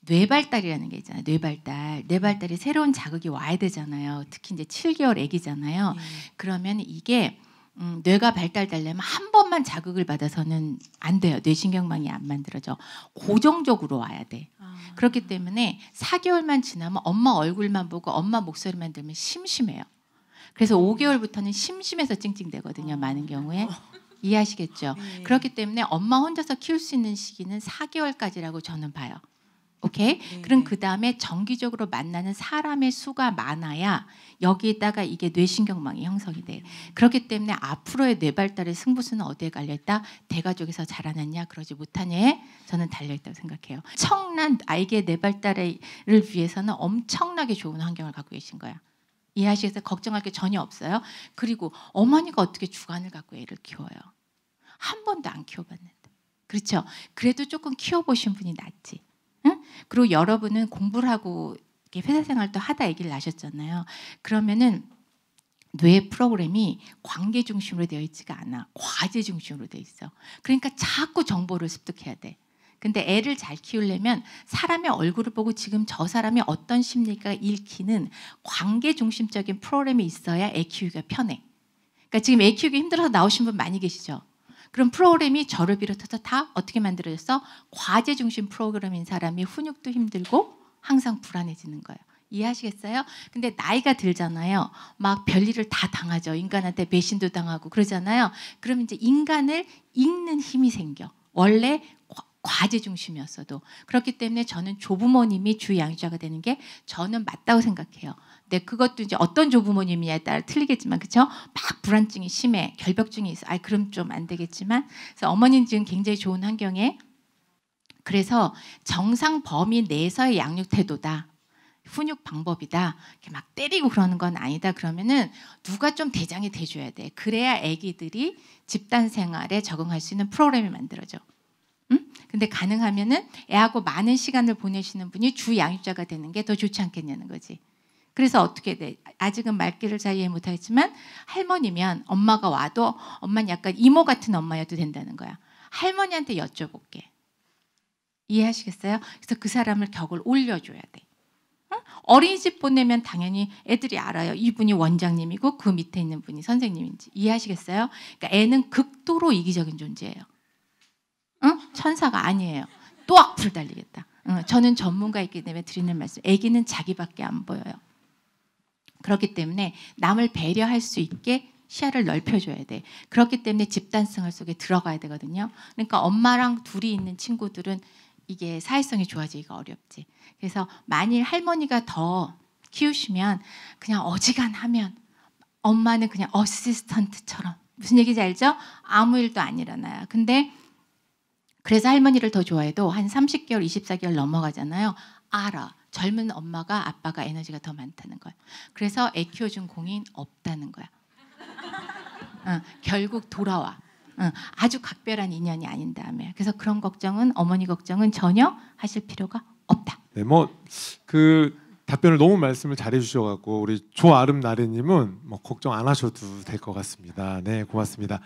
뇌발달이라는 게 있잖아요. 뇌발달. 뇌발달이 새로운 자극이 와야 되잖아요. 특히 이제 7개월 아기잖아요. 네. 그러면 이게 음, 뇌가 발달되려면 한 번만 자극을 받아서는 안 돼요. 뇌신경망이 안 만들어져. 고정적으로 와야 돼. 아. 그렇기 때문에 4개월만 지나면 엄마 얼굴만 보고 엄마 목소리만 들으면 심심해요. 그래서 5개월부터는 심심해서 찡찡대거든요. 많은 경우에. 이해하시겠죠? 네. 그렇기 때문에 엄마 혼자서 키울 수 있는 시기는 4개월까지라고 저는 봐요. 오케이? 네, 그럼 네. 그 다음에 정기적으로 만나는 사람의 수가 많아야 여기에다가 이게 뇌신경망이 형성이 돼. 그렇기 때문에 앞으로의 뇌 발달의 승부수는 어디에 깔려 있다? 대가족에서 자라났냐, 그러지 못하냐에 저는 달려 있다고 생각해요. 청난 아이의 뇌 발달을 위해서는 엄청나게 좋은 환경을 갖고 계신 거야. 이해하시겠어요? 걱정할 게 전혀 없어요. 그리고 어머니가 어떻게 주관을 갖고 애를 키워요? 한 번도 안 키워봤는데. 그렇죠? 그래도 조금 키워보신 분이 낫지. 응? 그리고 여러분은 공부를 하고 회사 생활도 하다 아기를 낳으셨잖아요. 그러면은 뇌 프로그램이 관계 중심으로 되어 있지가 않아. 과제 중심으로 되어 있어. 그러니까 자꾸 정보를 습득해야 돼. 근데 애를 잘 키우려면 사람의 얼굴을 보고 지금 저 사람이 어떤 심리가 읽히는 관계 중심적인 프로그램이 있어야 애 키우기가 편해. 그러니까 지금 애 키우기 힘들어서 나오신 분 많이 계시죠. 그럼 프로그램이 저를 비롯해서 다 어떻게 만들어졌어? 과제 중심 프로그램인 사람이 훈육도 힘들고 항상 불안해지는 거예요. 이해하시겠어요? 근데 나이가 들잖아요. 막 별일을 다 당하죠. 인간한테 배신도 당하고 그러잖아요. 그럼 이제 인간을 읽는 힘이 생겨. 원래 과- 과제 중심이었어도 그렇기 때문에 저는 조부모님이 주 양육자가 되는 게 저는 맞다고 생각해요. 근데 그것도 이제 어떤 조부모님이냐에 따라 틀리겠지만 그렇죠? 막 불안증이 심해, 결벽증이 있어. 아 그럼 좀 안 되겠지만 그래서 어머니는 지금 굉장히 좋은 환경에 그래서 정상 범위 내에서의 양육 태도다. 훈육 방법이다. 이렇게 막 때리고 그러는 건 아니다. 그러면은 누가 좀 대장이 돼줘야 돼. 그래야 아기들이 집단 생활에 적응할 수 있는 프로그램이 만들어져. 응? 근데 가능하면은 애하고 많은 시간을 보내시는 분이 주 양육자가 되는 게 더 좋지 않겠냐는 거지. 그래서 어떻게 돼? 아직은 말귀를 잘 이해 못하겠지만 할머니면 엄마가 와도 엄마는 약간 이모 같은 엄마여도 된다는 거야. 할머니한테 여쭤볼게. 이해하시겠어요? 그래서 그 사람을 격을 올려줘야 돼. 응? 어린이집 보내면 당연히 애들이 알아요. 이분이 원장님이고 그 밑에 있는 분이 선생님인지 이해하시겠어요? 그러니까 애는 극도로 이기적인 존재예요. 응? 천사가 아니에요. 또 악플 달리겠다. 응, 저는 전문가이기 때문에 드리는 말씀. 아기는 자기밖에 안 보여요. 그렇기 때문에 남을 배려할 수 있게 시야를 넓혀줘야 돼. 그렇기 때문에 집단 생활 속에 들어가야 되거든요. 그러니까 엄마랑 둘이 있는 친구들은 이게 사회성이 좋아지기가 어렵지. 그래서 만일 할머니가 더 키우시면 그냥 어지간하면 엄마는 그냥 어시스턴트처럼 무슨 얘기인지 알죠? 아무 일도 안 일어나요. 근데 그래서 할머니를 더 좋아해도 한 30개월, 24개월 넘어가잖아요. 알아. 젊은 엄마가 아빠가 에너지가 더 많다는 거야. 그래서 애 키워준 공인 없다는 거야. 어, 결국 돌아와. 어, 아주 각별한 인연이 아닌 다음에. 그래서 그런 걱정은 어머니 걱정은 전혀 하실 필요가 없다. 네, 뭐그 답변을 너무 말씀을 잘해 주셔 갖고 우리 조아름 나래님은 뭐 걱정 안 하셔도 될 것 같습니다. 네, 고맙습니다.